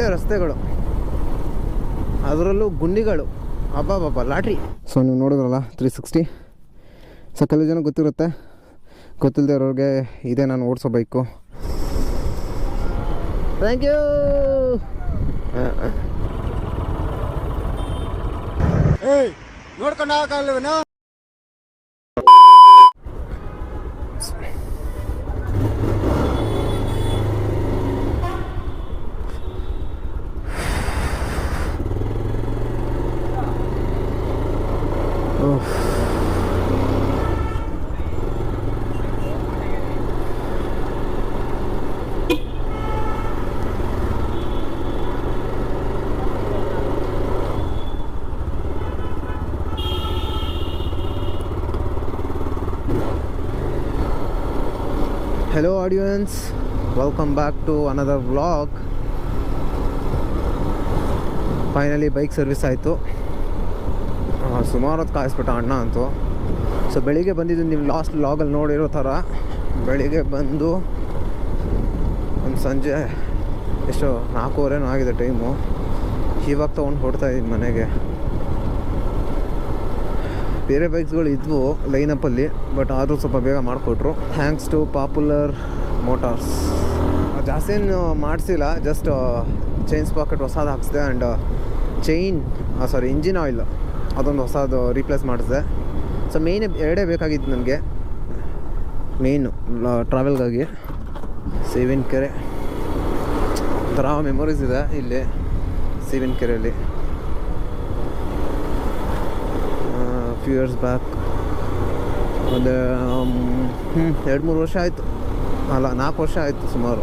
ಒಳ್ಳೆ ರಸ್ತೆಗಳು. ಅದರಲ್ಲೂ ಗುಂಡಿಗಳು. ಅಬ್ಬಬ್ಬಬ್ಬ ಲಾಟ್ರಿ. ಸೊ ನೀವು ನೋಡಿದ್ರಲ್ಲ ತ್ರೀ ಸಿಕ್ಸ್ಟಿ ಸೊ ಕೆಲವು ಜನ ಗೊತ್ತಿರುತ್ತೆ. ಗೊತ್ತಿಲ್ಲದೆ ಇರೋರಿಗೆ ಇದೇ ನಾನು ಓಡಿಸೋ ಬೈಕು ಥ್ಯಾಂಕ್ ಯು ನೋಡ್ಕೊಂಡು ಆಗಲ್ವೇನೋ welcome back to another vlog finally bike service ಆಯಿತು. ಸುಮಾರು ಹೊತ್ತು ಕಾಯಿಸ್ಬಿಟ್ಟ ಅಣ್ಣ ಅಂತು. ಸೊ ಬೆಳಿಗ್ಗೆ ಬಂದಿದ್ದು ನೀವು ಲಾಸ್ಟ್ ಲಾಗಲ್ಲಿ ನೋಡಿರೋ ಥರ, ಬೆಳಿಗ್ಗೆ ಬಂದು ಒಂದು ಸಂಜೆ ಎಷ್ಟು ನಾಲ್ಕೂವರೆನೂ ಆಗಿದೆ ಟೈಮು ಇವಾಗ ತೊಗೊಂಡು ಹೊಡ್ತಾ ಇದ್ದೀನಿ ಮನೆಗೆ. ಬೇರೆ ಬೈಕ್ಸ್ಗಳು ಇದ್ವು ಲೈನಪ್ಪಲ್ಲಿ ಬಟ್ ಆದರೂ ಸ್ವಲ್ಪ ಬೇಗ ಮಾಡಿಕೊಟ್ರು. ಥ್ಯಾಂಕ್ಸ್ ಟು ಪಾಪ್ಯುಲರ್ ಮೋಟಾರ್ಸ್ ಜಾಸ್ತಿ ಏನು ಮಾಡಿಸಿಲ್ಲ ಜಸ್ಟ್ ಚೈನ್ ಸ್ಪಾಕೆಟ್ ಹೊಸದು ಹಾಕ್ಸಿದೆ and chain sorry engine oil ಅದೊಂದು ಹೊಸದು ರೀಪ್ಲೇಸ್ ಮಾಡಿಸಿದೆ. ಸೊ ಮೇಯ್ನ್ ಎರಡೇ ಬೇಕಾಗಿತ್ತು ನನಗೆ. ಮೇಯ್ನು ಟ್ರಾವೆಲ್ಗಾಗಿ ಸೇವಿನ ಕೆರೆ. ಒಂಥರ ಮೆಮೊರೀಸ್ ಇದೆ ಇಲ್ಲಿ ಸೇವಿನ ಕೆರೆಯಲ್ಲಿ. ಫ್ಯೂ ಇಯರ್ಸ್ ಬ್ಯಾಕ್ ಒಂದು ಎರಡು ಮೂರು ವರ್ಷ ಆಯಿತು. ಅಲ್ಲ, ನಾಲ್ಕು ವರ್ಷ ಆಯಿತು ಸುಮಾರು.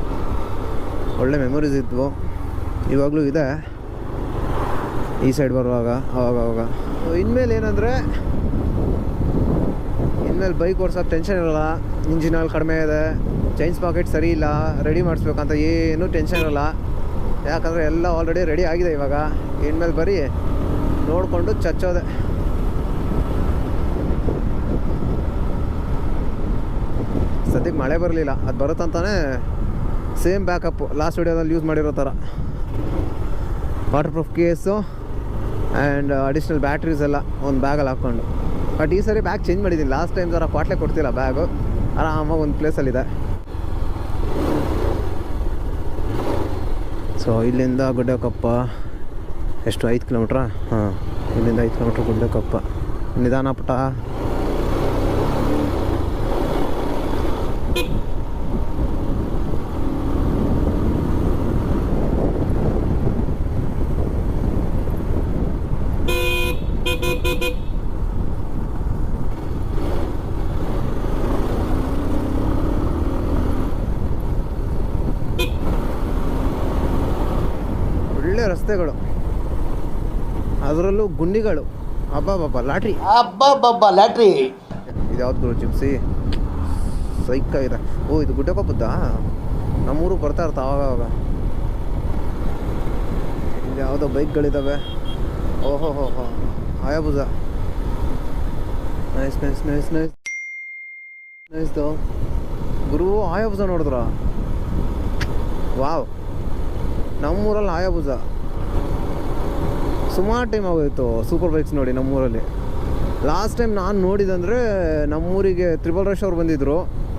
ಒಳ್ಳೆ ಮೆಮೊರೀಸ್ ಇದ್ವು. ಇವಾಗಲೂ ಇದೆ. ಈ ಸೈಡ್ ಬರುವಾಗ, ಅವಾಗ ಅವಾಗ. ಇನ್ಮೇಲೆ ಏನಂದರೆ, ಇನ್ಮೇಲೆ ಬೈಕ್ ಓಡಿಸೋ ಟೆನ್ಷನ್ ಇರಲ್ಲ. ಇಂಜಿನ್ ಆಯಿಲ್ ಕಡಿಮೆ ಇದೆ. ಚೈನ್ಸ್ ಪಾಕೆಟ್ ಸರಿ ಇಲ್ಲ. ರೆಡಿ ಮಾಡಿಸ್ಬೇಕಂತ ಏನೂ ಟೆನ್ಷನ್ ಇರಲ್ಲ. ಯಾಕಂದರೆ ಎಲ್ಲ ಆಲ್ರೆಡಿ ರೆಡಿ ಆಗಿದೆ ಇವಾಗ. ಇನ್ಮೇಲೆ ಬರೀ ನೋಡಿಕೊಂಡು ಚಚ್ಚೋದೆ. ಸದ್ಯಕ್ಕೆ ಮಳೆ ಬರಲಿಲ್ಲ. ಅದು ಬರುತ್ತಂತಾನೆ ಸೇಮ್ ಬ್ಯಾಕಪ್ಪು ಲಾಸ್ಟ್ ವಿಡಿಯೋದಲ್ಲಿ ಯೂಸ್ ಮಾಡಿರೋ ಥರ waterproof case and additional batteries ಎಲ್ಲ ಒಂದು ಬ್ಯಾಗಲ್ಲಿ ಹಾಕ್ಕೊಂಡು. ಬಟ್ ಈ ಸರಿ ಬ್ಯಾಗ್ ಚೇಂಜ್ ಮಾಡಿದ್ದೀನಿ ಲಾಸ್ಟ್ ಟೈಮ್ ಜರ ಕ್ವಾಟ್ಲೆ ಕೊಡ್ತಿಲ್ಲ ಬ್ಯಾಗು ಆರಾಮಾಗಿ ಒಂದು ಪ್ಲೇಸಲ್ಲಿದೆ ಸೊ ಇಲ್ಲಿಂದ ಗುಡ್ಡಕಪ್ಪ. ಎಷ್ಟು ಐದು ಕಿಲೋಮೀಟ್ರ ಹಾಂ, ಇಲ್ಲಿಂದ ಐದು ಕಿಲೋಮೀಟ್ರ್ ಗುಡ್ಡಕಪ್ಪ. ನಿಧಾನ ಪುಟ ರಸ್ತೆಗಳು ಅದರಲ್ಲೂ ಗುಂಡಿಗಳು. ಅಬ್ಬಬ್ಬಬ್ಬ ಲಾಟ್ರಿ. ಅಬ್ಬಬ್ಬಬ್ಬ ಲಾಟ್ರಿ. ಇದು ಯಾವ್ದು ಜಿಪ್ಸಿ ಸೈಕ ಇದೆ ಓ ಇದು ಗುಡ್ಡಕೊಪ್ಪದ್ದಾ ನಮ್ಮೂರು ಬರ್ತಾ ಇರ್ತಾವ ಅವಾಗ ಇಲ್ಲಿ ಯಾವುದೋ ಬೈಕ್ಗಳಿದ್ದಾವೆ ಓಹೋ ಹೋ ಹೋ Hayabusa nice nice nice nice. Nice ದೋ. ಗುರು ಆಯಾಬುಜ ನೋಡಿದ್ರ? ವಾವ್. ನಮ್ಮೂರಲ್ಲಿ ಆಯಾಬುಜ ಸುಮಾರು ಟೈಮ್ ಆಗೋಯಿತು ಸೂಪರ್ ಬೈಕ್ಸ್ ನೋಡಿ ನಮ್ಮೂರಲ್ಲಿ. ಲಾಸ್ಟ್ ಟೈಮ್ ನಾನು ನೋಡಿದಂದರೆ ನಮ್ಮೂರಿಗೆ ತ್ರಿಬಲ್ ರಶ್ ಅವ್ರು ಬಂದಿದ್ದರು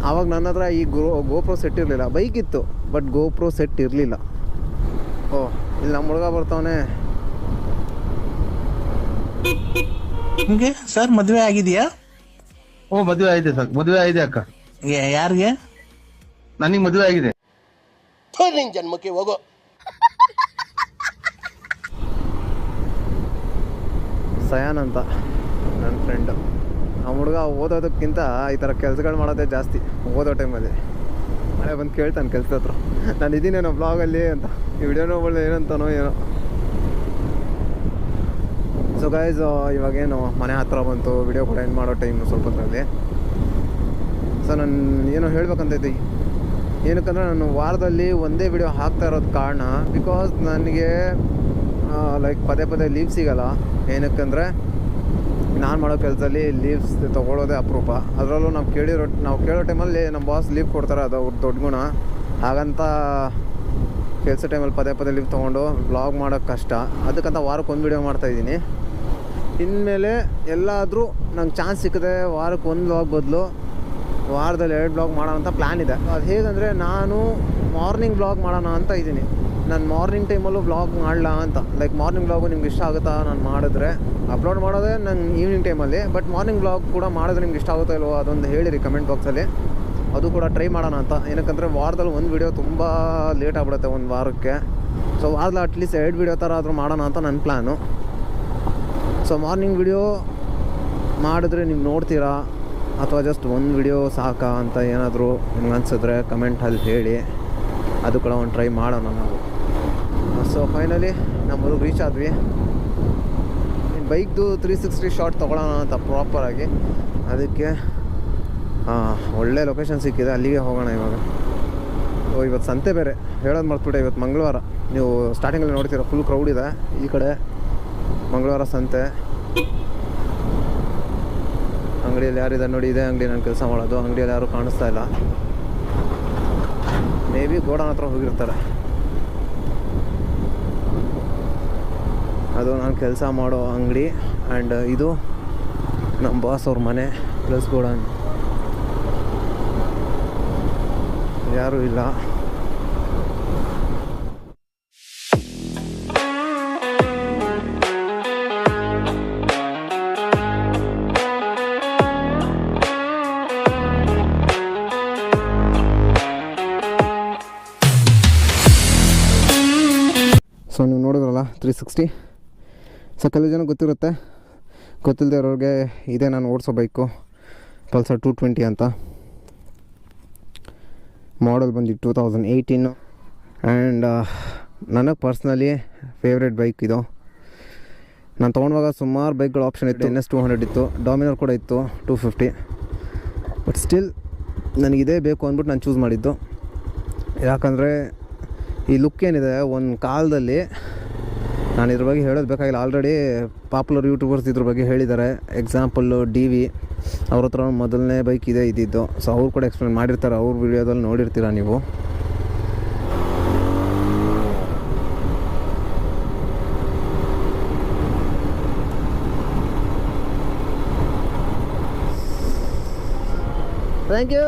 ಆವಾಗ ನನ್ನ ಹತ್ರ ಈ ಗೋ ಗೋಪ್ರೋ ಸೆಟ್ ಇರಲಿಲ್ಲ. ಬೈಕ್ ಇತ್ತು ಬಟ್ ಗೋಪ್ರೋ ಸೆಟ್ ಇರಲಿಲ್ಲ. ಓ ಇಲ್ಲಿ ನಮ್ಮ ಹುಡುಗ ಬರ್ತಾವನೆ. ನಿಮ್ಗೆ? ಸರ್ ಮದುವೆ ಆಗಿದೆಯಾ? ಓ ಮದುವೆ ಆಗಿದೆ ಸರ್. ಮದುವೆ ಆಗಿದೆ ಅಕ್ಕ. ಯಾರಿಗೆ? ನನಗೆ ಮದುವೆ ಆಗಿದೆ. ನಿನ್ ಜನ್ಮಕ್ಕೆ ಹೋಗೋ. ಸಯಾನ್ ಅಂತ ನನ್ನ ಫ್ರೆಂಡು ಆ ಹುಡುಗ ಓದೋದಕ್ಕಿಂತ ಈ ಥರ ಕೆಲಸಗಳು ಮಾಡೋದೇ ಜಾಸ್ತಿ, ಓದೋ ಟೈಮಲ್ಲಿ ಮಳೆ ಬಂದು ಕೇಳ್ತಾನೆ ಕೆಲಸದ ಹತ್ರ. ನಾನು ಇದ್ದೀನೇನೋ ಬ್ಲಾಗಲ್ಲಿ ಅಂತ. ಈ ವಿಡಿಯೋ ನೋಡ್ಬೋದು ಏನಂತಾನೋ ಏನೋ. ಸೊ ಗೈಸ್ ಇವಾಗೇನು ಮನೆ ಹತ್ರ ಬಂತು ವಿಡಿಯೋ ಕೂಡ ಏನು ಮಾಡೋ ಟೈಮ್ ಸ್ವಲ್ಪ ಹೊತ್ತಲ್ಲಿ. ಸೊ ನಾನು ಏನೋ ಹೇಳ್ಬೇಕಂತ ಹೇಳ್ಬೇಕಂತೈತಿ ಏನಕ್ಕಂದ್ರೆ ನಾನು ವಾರದಲ್ಲಿ ಒಂದೇ ವಿಡಿಯೋ ಹಾಕ್ತಾ ಇರೋದು ಕಾರಣ ಬಿಕಾಸ್ ನನಗೆ ಲೈಕ್ ಪದೇ ಪದೇ ಲೀವ್ ಸಿಗಲ್ಲ. ಏನಕ್ಕಂದರೆ ನಾನು ಮಾಡೋ ಕೆಲಸದಲ್ಲಿ ಲೀವ್ಸ್ ತೊಗೊಳೋದೇ ಅಪರೂಪ. ಅದರಲ್ಲೂ ನಾವು ಕೇಳಿರೋ, ನಾವು ಕೇಳೋ ಟೈಮಲ್ಲಿ ನಮ್ಮ ಬಾಸ್ ಲೀವ್ ಕೊಡ್ತಾರೆ, ಅದು ಅವ್ರ ದೊಡ್ಡ ಗುಣ. ಹಾಗಂತ ಕೆಲಸ ಟೈಮಲ್ಲಿ ಪದೇ ಪದೇ ಲೀವ್ ತೊಗೊಂಡು ಬ್ಲಾಗ್ ಮಾಡೋಕ್ಕೆ ಕಷ್ಟ. ಅದಕ್ಕಂತ ವಾರಕ್ಕೆ ಒಂದು ವೀಡಿಯೋ ಮಾಡ್ತಾಯಿದ್ದೀನಿ ಇನ್ಮೇಲೆ ಎಲ್ಲಾದರೂ ನಂಗೆ ಚಾನ್ಸ್ ಸಿಕ್ಕಿದೆ ವಾರಕ್ಕೆ ಒಂದು ಬ್ಲಾಗ್ ಬದಲು ವಾರದಲ್ಲಿ ಎರಡು ಬ್ಲಾಗ್ ಮಾಡೋಣ ಅಂತ ಪ್ಲ್ಯಾನ್ ಇದೆ. ಅದು ಹೇಗಂದರೆ ನಾನು ಮಾರ್ನಿಂಗ್ ಬ್ಲಾಗ್ ಮಾಡೋಣ ಅಂತ ಇದ್ದೀನಿ. ನಾನು ಮಾರ್ನಿಂಗ್ ಟೈಮಲ್ಲೂ ವ್ಲಾಗ್ ಮಾಡಲ್ಲ ಅಂತ. ಲೈಕ್ ಮಾರ್ನಿಂಗ್ ವ್ಲಾಗು ನಿಮ್ಗೆ ಇಷ್ಟ ಆಗುತ್ತಾ ನಾನು ಮಾಡಿದ್ರೆ. ಅಪ್ಲೋಡ್ ಮಾಡೋದೇ ನನ್ನ ಈವ್ನಿಂಗ್ ಟೈಮಲ್ಲಿ ಬಟ್ ಮಾರ್ನಿಂಗ್ ವ್ಲಾಗ್ ಕೂಡ ಮಾಡಿದ್ರೆ ನಿಮ್ಗೆ ಇಷ್ಟ ಆಗುತ್ತೋ ಇಲ್ವೋ ಅದೊಂದು ಹೇಳಿರಿ ಕಮೆಂಟ್ ಬಾಕ್ಸಲ್ಲಿ ಅದು ಕೂಡ ಟ್ರೈ ಮಾಡೋಣ ಅಂತ. ಏನಕ್ಕಂದರೆ ವಾರದಲ್ಲಿ ಒಂದು ವಿಡಿಯೋ ತುಂಬ ಲೇಟ್ ಆಗ್ಬಿಡುತ್ತೆ ಒಂದು ವಾರಕ್ಕೆ. ಸೊ ವಾರದಲ್ಲಿ ಅಟ್ಲೀಸ್ಟ್ ಎರಡು ವಿಡಿಯೋ ಥರ ಆದರೂ ಮಾಡೋಣ ಅಂತ ನನ್ನ ಪ್ಲ್ಯಾನು ಸೊ ಮಾರ್ನಿಂಗ್ ವಿಡಿಯೋ ಮಾಡಿದ್ರೆ ನೀವು ನೋಡ್ತೀರಾ? ಅಥವಾ ಜಸ್ಟ್ ಒಂದು ವಿಡಿಯೋ ಸಾಕಾ ಅಂತ ಏನಾದರೂ ನಿಮ್ಗೆ ಅನ್ಸಿದ್ರೆ ಕಮೆಂಟಲ್ಲಿ ಹೇಳಿ. ಅದು ಕೂಡ ಒಂದು ಟ್ರೈ ಮಾಡೋಣ ನಾವು. ಸೊ ಫೈನಲಿ ನಮ್ಮ ರೀಚ್ ಆದ್ವಿ. ಬೈಕ್ದು ತ್ರೀ ಸಿಕ್ಸ್ಟಿ ಶಾಟ್ ತೊಗೊಳ್ಳೋಣ ಅಂತ ಪ್ರಾಪರಾಗಿ ಅದಕ್ಕೆ ಒಳ್ಳೆ ಲೊಕೇಶನ್ ಸಿಕ್ಕಿದೆ. ಅಲ್ಲಿಗೆ ಹೋಗೋಣ ಇವಾಗ. ಸೊ ಇವತ್ತು ಸಂತೆ ಬೇರೆ. ಹೇಳೋದು ಮರ್ತ್ಬಿಟ್ಟೆ, ಇವತ್ತು ಮಂಗಳವಾರ. ನೀವು ಸ್ಟಾರ್ಟಿಂಗಲ್ಲಿ ನೋಡ್ತೀರ ಫುಲ್ ಕ್ರೌಡ್ ಇದೆ. ಈ ಕಡೆ ಮಂಗಳವಾರ ಸಂತೆ. ಅಂಗಡಿಯಲ್ಲಿ ಯಾರಿದೆ ನೋಡಿ, ಇದೇ ಅಂಗಡಿ ನಾನು ಕೆಲಸ ಮಾಡೋದು. ಅಂಗಡಿಯಲ್ಲಿ ಯಾರೂ ಕಾಣಿಸ್ತಾ ಇಲ್ಲ. ಮೇ ಬಿ ಗೋಡನ್ ಹತ್ರ ಹೋಗಿರ್ತಾರೆ. ಅದು ನಾನು ಕೆಲಸ ಮಾಡೋ ಅಂಗಡಿ ಆ್ಯಂಡ್ ಇದು ನಮ್ಮ ಬಾಸ್ ಅವ್ರ ಮನೆ ಪ್ಲಸ್ ಗೋಡನ್. ಯಾರೂ ಇಲ್ಲ. ಸೊ ನೀವು ನೋಡಿದ್ರಲ್ಲ ತ್ರೀ ಸಿಕ್ಸ್ಟಿ ಸೊ ಕೆಲವು ಜನ ಗೊತ್ತಿರುತ್ತೆ. ಗೊತ್ತಿಲ್ಲದೆ ಇರೋರಿಗೆ ಇದೇ, ನಾನು ಓಡಿಸೋ ಬೈಕು. ಪಲ್ಸರ್ ಟೂ ಟ್ವೆಂಟಿ ಅಂತ. ಮಾಡಲ್ ಬಂದು ಟೂ ತೌಸಂಡ್ ಏಯ್ಟೀನು ಆ್ಯಂಡ್ ನನಗೆ ಪರ್ಸ್ನಲಿ ಫೇವ್ರೆಟ್ ಬೈಕ್ ಇದು. ನಾನು ತೊಗೊಂಡಾಗ ಸುಮಾರು ಬೈಕ್ಗಳು ಆಪ್ಷನ್ ಇತ್ತು. ಎನ್ ಎಸ್ ಟೂ ಹಂಡ್ರೆಡ್ ಇತ್ತು. ಡಾಮಿನರ್ ಕೂಡ ಇತ್ತು ಟೂ ಫಿಫ್ಟಿ ಬಟ್ ಸ್ಟಿಲ್ ನನಗಿದೇ ಬೇಕು ಅಂದ್ಬಿಟ್ಟು ನಾನು ಚೂಸ್ ಮಾಡಿದ್ದು. ಯಾಕಂದರೆ, ಈ ಲುಕ್ ಏನಿದೆ, ಒಂದು ಕಾಲದಲ್ಲಿ ನಾನು ಇದ್ರ ಬಗ್ಗೆ ಹೇಳೋದು ಬೇಕಾಗಿಲ್ಲ. ಆಲ್ರೆಡಿ ಪಾಪ್ಯುಲರ್ ಯೂಟ್ಯೂಬರ್ಸ್ ಇದ್ರ ಬಗ್ಗೆ ಹೇಳಿದ್ದಾರೆ. ಎಕ್ಸಾಂಪಲ್ಲು ಡಿ ವಿ ಅವ್ರ ಹತ್ರ ಮೊದಲನೇ ಬೈಕ್ ಇದೆ ಇದ್ದಿದ್ದು ಸೊ ಅವ್ರು ಕೂಡ ಎಕ್ಸ್ಪ್ಲೇನ್ ಮಾಡಿರ್ತಾರೆ. ಅವ್ರ ವಿಡಿಯೋದಲ್ಲಿ ನೋಡಿರ್ತೀರ ನೀವು? ಥ್ಯಾಂಕ್ ಯು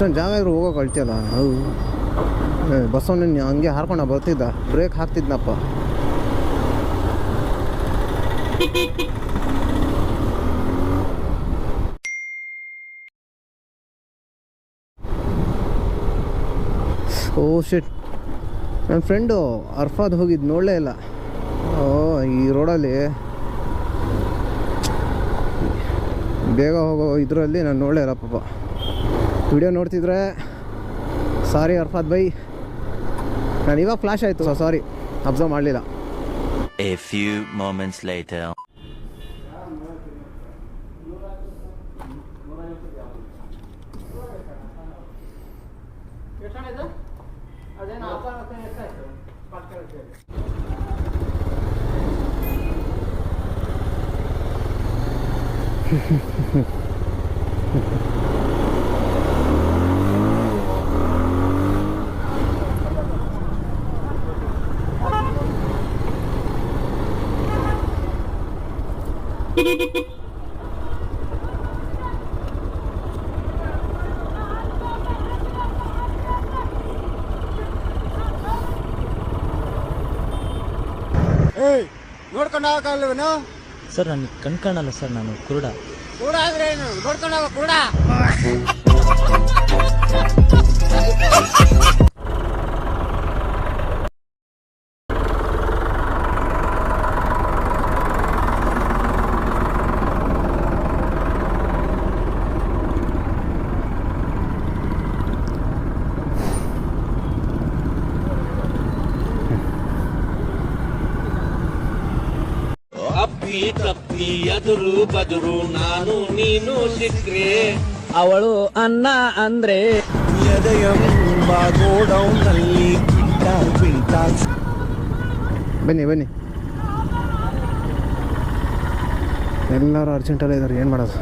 ಇಷ್ಟೊಂದು ಜಾಗ ಇದ್ರು ಹೋಗೋಕೆ ಅಳ್ತಿಯಲ್ಲ? ಹೌದು. ಬಸ್ಸವನ್ನ ಹಂಗೆ ಹಾರ್ಕೊಂಡು ಬರ್ತಿದ್ದ. ಬ್ರೇಕ್ ಹಾಕ್ತಿದ್ನಪ್ಪ ಓ ಶಿಟ್ ನನ್ನ ಫ್ರೆಂಡು ಅರ್ಫಾದ್ ಹೋಗಿದ್ದು ನೋಡಲೇ ಇಲ್ಲ. ಓ, ಈ ರೋಡಲ್ಲಿ ಬೇಗ ಹೋಗೋ ಇದರಲ್ಲಿ ನಾನು ನೋಡಲೇ ಇಲ್ಲ ಪಾಪ. ವಿಡಿಯೋ ನೋಡ್ತಿದ್ರೆ ಸಾರಿ ಅರ್ಫಾದ್ ಬೈ ನಾನು ಇವಾಗ ಫ್ಲಾಶ್ ಆಯಿತು. ಸೊ ಸಾರಿ ಅಬ್ಸರ್ವ್ ಮಾಡಲಿಲ್ಲ. A A few moments later. ನೋಡ್ಕೊಂಡು ಹೋಗಲ್ವೇನು ಸರ್ ನಾನು ಕಣ್ ಕಾಣಲ್ಲ ಸರ್ ನಾನು ಕುರುಡ. ಕೂಡ ಆದ್ರೆ ಏನು? ನೋಡ್ಕೊಂಡು ಹೋಗ ಕೂಡ ಬದುರು ಬದುರು ನಾನು ನೀನು ಸಿಕ್ಕ್ರೆ ಅವಳು ಅನ್ನ ಅಂದ್ರೆ ಬನ್ನಿ ಬನ್ನಿ. ಎಲ್ಲರೂ ಅರ್ಜೆಂಟಲ್ಲೇ ಇದ್ದಾರೆ ಏನು ಮಾಡೋದು?